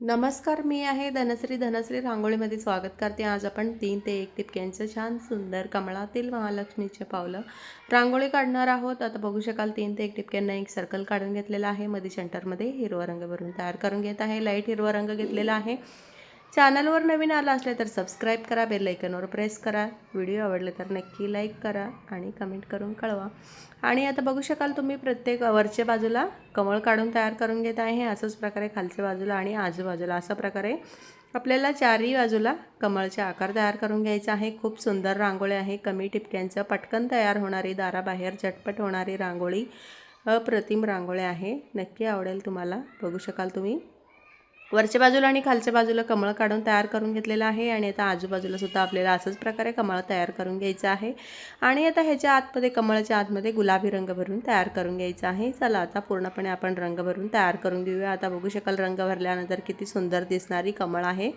नमस्कार मी आहे धनश्री. धनश्री रांगोळीमध्ये स्वागत करते. आज आपण तीन ते एक टिपक्यांचं छान सुंदर कमळातील महालक्ष्मीचे पावलं रांगोळी काढणार आहोत. आता बघू शकाल तीन ते एक टिपक्यांना एक सर्कल काढून घेतलेला आहे. मध्ये सेंटरमध्ये हिरवा रंग भरून तयार करून घेत आहे. लाइट हिरवा रंग घेतलेला आहे. चॅनलवर नवीन आला असले तर सबस्क्राईब करा बेलायकनवर प्रेस करा. व्हिडिओ आवडले तर नक्की लाईक करा आणि कमेंट करून कळवा. आणि आता बघू शकाल तुम्ही प्रत्येक वरच्या बाजूला कमळ काढून तयार करून घेत आहे. असंच प्रकारे खालच्या बाजूला आणि आजूबाजूला अशा प्रकारे आपल्याला चारही बाजूला कमळचे आकार तयार करून घ्यायचा आहे. खूप सुंदर रांगोळी आहे. कमी टिपक्यांचं पटकन तयार होणारी दाराबाहेर झटपट होणारी रांगोळी अप्रतिम रांगोळी आहे. नक्की आवडेल तुम्हाला. बघू शकाल तुम्ही. वरच्या बाजूला आणि खालच्या बाजूला कमळ काढून तयार करून घेतलेलं आहे आणि आता आजूबाजूला सुद्धा आपल्याला असंच प्रकारे कमळ तयार करून घ्यायचं आहे. आणि आता ह्याच्या आतमध्ये कमळाच्या आतमध्ये गुलाबी रंग भरून तयार करून घ्यायचा आहे. चला आता पूर्णपणे आपण रंग भरून तयार करून घेऊया. आता बघू शकाल रंग भरल्यानंतर किती सुंदर दिसणारी कमळ आहे.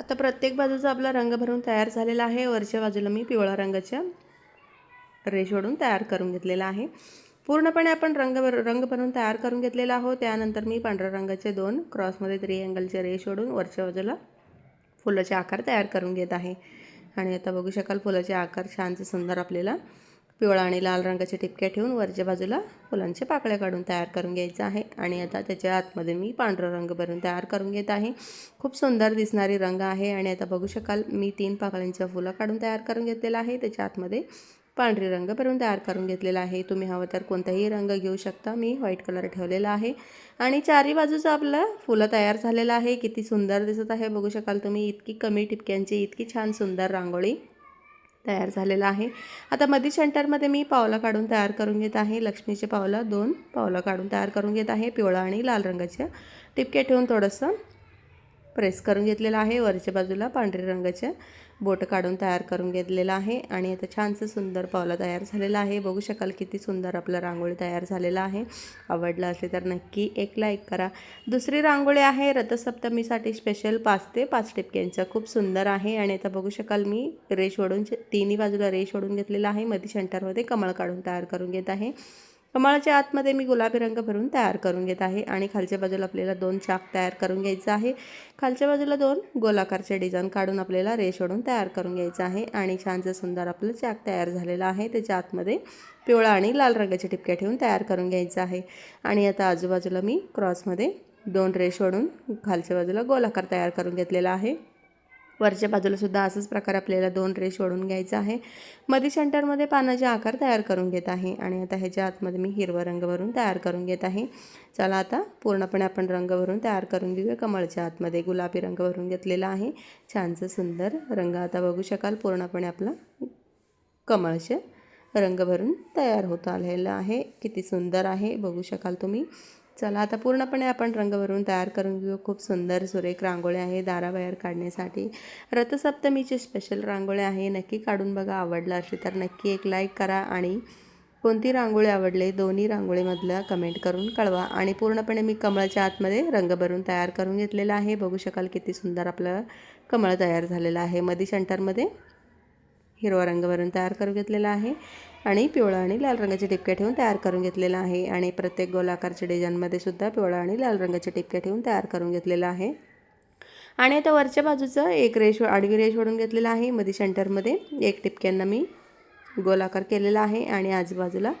आता प्रत्येक बाजूचा आपला रंग भरून तयार झालेला आहे. वरच्या बाजूला मी पिवळा रंगाच्या रेश ओढून तयार करून घेतलेला आहे. पूर्णपणे आपण रंग भर रंग भरून तयार करून घेतलेला आहोत. त्यानंतर मी पांढऱ्या रंगाचे दोन क्रॉसमध्ये थ्री अँगलचे रेश ओढून वरच्या बाजूला फुलाचे आकार तयार करून घेत आहे. आणि आता बघू शकाल फुलाचे आकार छानसे सुंदर आपल्याला पिवळा आणि लाल रंगाच्या टिपक्या ठेवून वरच्या बाजूला फुलांचे पाकळ्या काढून तयार करून घ्यायचं आहे. आणि आता त्याच्या आतमध्ये मी पांढरा रंग भरून तयार करून घेत आहे. खूप सुंदर दिसणारी रंग आहे आणि आता बघू शकाल मी तीन पाकळ्यांच्या फुलं काढून तयार करून घेतलेलं आहे. त्याच्या आतमध्ये पांढरी रंग भरून तयार करून घेतलेला आहे. तुम्ही हवं तर कोणताही रंग घेऊ शकता. मी व्हाईट कलर ठेवलेला आहे. आणि चारी बाजूचं आपलं फुलं तयार झालेलं आहे. किती सुंदर दिसत आहे. बघू शकाल तुम्ही इतकी कमी टिपक्यांची इतकी छान सुंदर रांगोळी. तयार झालेला आहे. आता मधी सेंटरमध्ये मी पावलं काढून तयार करून घेत आहे. लक्ष्मीचे पावलं दोन पावलं काढून तयार करून घेत आहे. पिवळा आणि लाल रंगाच्या टिपक्या ठेवून थोडंसं प्रेस करून घेतलेलं आहे. वरच्या बाजूला पांढऱ्या रंगाच्या बोट काढून तयार करून घेतलेलं आहे आणि आता छानसं सुंदर पावलं तयार झालेलं आहे. बघू शकाल किती सुंदर आपलं रांगोळी तयार झालेलं आहे. आवडलं असेल तर नक्की एक लाईक करा. दुसरी रांगोळी आहे रथसप्तमीसाठी स्पेशल पाच ते पाच टिपक्यांचं. खूप सुंदर आहे आणि आता बघू शकाल मी रेश ओढून तिन्ही बाजूला रेश ओढून घेतलेला आहे. मधी सेंटरमध्ये कमळ काढून तयार करून घेत आहे. कमळाच्या आतमध्ये मी गुलाबी रंग भरून तयार करून घेत आहे आणि खालच्या बाजूला आपल्याला दोन चाक तयार करून घ्यायचं आहे. खालच्या बाजूला दोन गोलाकारचे डिझाईन काढून आपल्याला रेश ओढून तयार करून घ्यायचं आहे आणि छानसं सुंदर आपलं चाक तयार झालेलं आहे त्याच्या आतमध्ये पिवळा आणि लाल रंगाच्या टिपक्या ठेवून तयार करून घ्यायचं आहे. आणि आता आजूबाजूला मी क्रॉसमध्ये दोन रेश ओढून खालच्या बाजूला गोलाकार तयार करून घेतलेला आहे. वरच्या बाजूलासुद्धा असंच प्रकारे आपल्याला दोन रेश ओढून घ्यायचा आहे. मध्ये सेंटरमध्ये पानाचे आकार तयार करून घेत आहे आणि आता ह्याच्या आतमध्ये मी हिरवा रंग भरून तयार करून घेत आहे. चला आता पूर्णपणे आपण रंग भरून तयार करून घेऊया. कमळच्या आतमध्ये गुलाबी रंग भरून घेतलेला आहे. छानसं सुंदर रंग आता बघू शकाल. पूर्णपणे आपला कमळचे रंग भरून तयार होत आलेलं आहे. किती सुंदर आहे. बघू शकाल तुम्ही. चला आता पूर्णपणे आपण रंग भरून तयार करून घेऊ. खूप सुंदर सुरेख रांगोळी आहे दाराबाहेर काढण्यासाठी. रथसप्तमीचे स्पेशल रांगोळी आहे. नक्की काढून बघा आवडलं असेल तर नक्की एक लाईक करा आणि कोणती रांगोळी आवडले दोन्ही रांगोळीमधलं कमेंट करून कळवा. आणि पूर्णपणे मी कमळाच्या आतमध्ये रंग भरून तयार करून घेतलेला आहे. बघू शकाल किती सुंदर आपलं कमळ तयार झालेलं आहे. मधी सेंटरमध्ये हिरवा रंग भरून तयार करून घेतलेला आहे आणि पिवळा आणि लाल रंगाचे टिपक्या ठेवून तयार करून घेतलेला आहे आणि प्रत्येक गोलाकारच्या डिझाईनमध्ये सुद्धा पिवळा आणि लाल रंगाचे टिपक्या ठेवून तयार करून घेतलेला आहे. आणि आता वरच्या बाजूचं एक रेश आडवी रेश ओढून घेतलेला आहे. मध्ये सेंटरमध्ये एक टिपक्यांना मी गोलाकार केलेला आहे आणि आजूबाजूला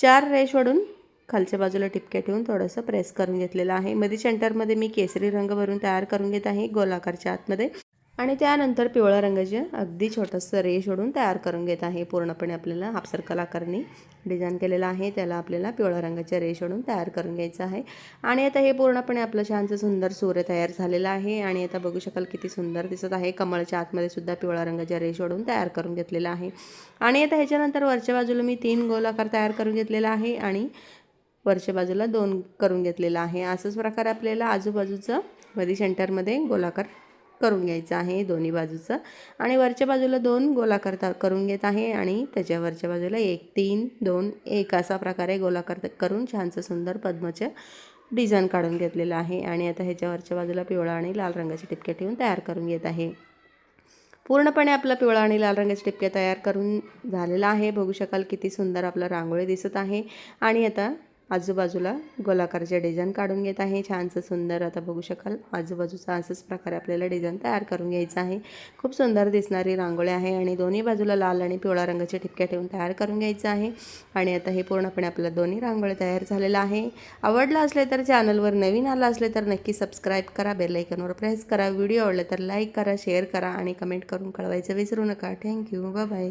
चार रेश ओढून खालच्या बाजूला टिपक्या ठेवून थोडंसं प्रेस करून घेतलेलं आहे. मध्ये सेंटरमध्ये मी केसरी रंग भरून तयार करून घेत आहे गोलाकारच्या आतमध्ये. आणि त्यानंतर पिवळ्या रंगाचे अगदी छोटंसं रेश ओढून तयार करून घेत आहे. पूर्णपणे आपल्याला हाफ सर्कल आकारणी डिझाईन केलेलं आहे. त्याला आपल्याला पिवळ्या रंगाच्या रेश ओढून तयार करून घ्यायचं आहे. आणि आता हे पूर्णपणे आपलं छानसं सुंदर सूर्य तयार झालेलं आहे. आणि आता बघू शकाल किती सुंदर दिसत आहे. कमळच्या आतमध्ये सुद्धा पिवळ्या रंगाच्या रेश ओढून तयार करून घेतलेला आहे. आणि आता ह्याच्यानंतर वरच्या बाजूला मी तीन गोलाकार तयार करून घेतलेला आहे. आणि वरच्या बाजूला दोन करून घेतलेला आहे. असंच प्रकारे आपल्याला आजूबाजूचं मधी सेंटरमध्ये गोलाकार करून घ्यायचं आहे दोन्ही बाजूचं. आणि वरच्या बाजूला दोन गोलाकार करून घेत आहे आणि त्याच्या वरच्या बाजूला एक तीन दोन एक असा प्रकारे गोलाकार करून छानसं सुंदर पद्माचं डिझाईन काढून घेतलेलं आहे. आणि आता ह्याच्यावरच्या बाजूला पिवळा आणि लाल रंगाचे टिपके ठेवून तयार करून घेत आहे. पूर्णपणे आपला पिवळा आणि लाल रंगाचे टिपके तयार करून झालेला आहे. बघू शकाल किती सुंदर आपला रांगोळी दिसत आहे. आणि आता आजूबाजूला गोलाकारचे डिझाईन काढून घेत आहे. छानसं सुंदर आता बघू शकाल आजूबाजूचा असंच प्रकारे आपल्याला डिझाईन तयार करून घ्यायचं आहे. खूप सुंदर दिसणारी रांगोळी आहे आणि दोन्ही बाजूला लाल आणि पिवळा रंगाच्या ठिपक्या ठेवून तयार करून घ्यायचं आहे. आणि आता हे पूर्णपणे आपल्या दोन्ही रांगोळी तयार झालेलं आहे. आवडलं असले तर चॅनलवर नवीन आलं असले तर नक्की सबस्क्राईब करा बेलायकनवर प्रेस करा. व्हिडिओ आवडले तर लाईक करा शेअर करा आणि कमेंट करून कळवायचं विसरू नका. Thank you bye.